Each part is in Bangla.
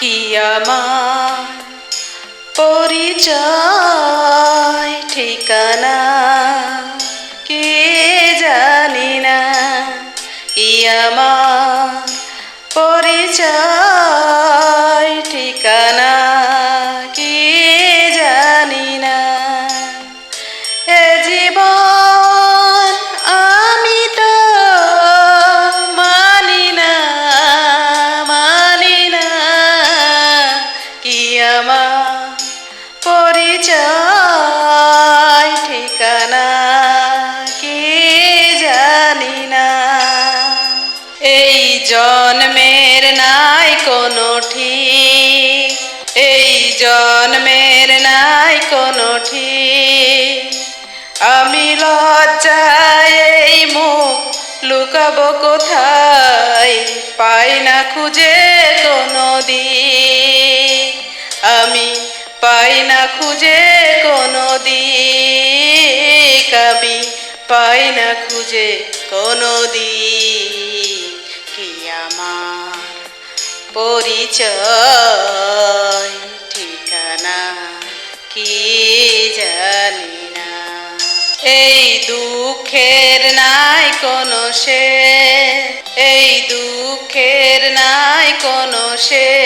কি আমার পরিচয় ঠিকানা কে জানি না। ইয়ামা আমার পরিচয়। পরিচয় ঠিকানা, কি জানি না। এই জন্মের নাই কোনো ঠিক। এই জন্মের নাই কোনো ঠিক। আমি লজ্জায় এই মুখ লুকাবো কোথায়? পাই না খুঁজে কোনো আমি পাই না খুঁজে কোনো দিক। পাই না খুঁজে কোনো দিক। কি আমার পরিচয়, ঠিকানা কি জানি না। এই দুঃখের নাই কোনো সে, এই দুঃখের নাই কোনো সে।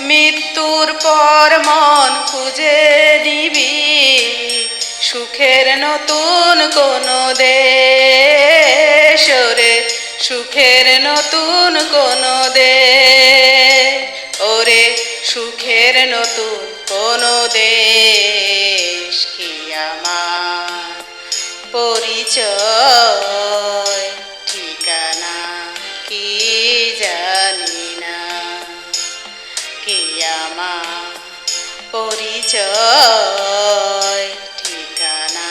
মৃত্যুর পর মন খুঁজে নিবি। সুখের নতুন কোনো দেশ ওরে সুখের নতুন কোনো দেশ ওরে। সুখের নতুন কোনো দেশ কি আমার পরিচয়? পরিচয়। ঠিকানা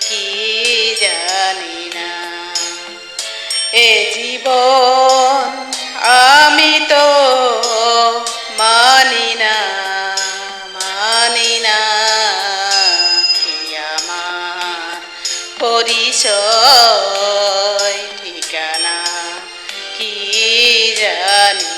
কি জানি না। এ জীবন আমি তো মানি না মানি না কি আমার পরিচয়। ঠিকানা কি জানি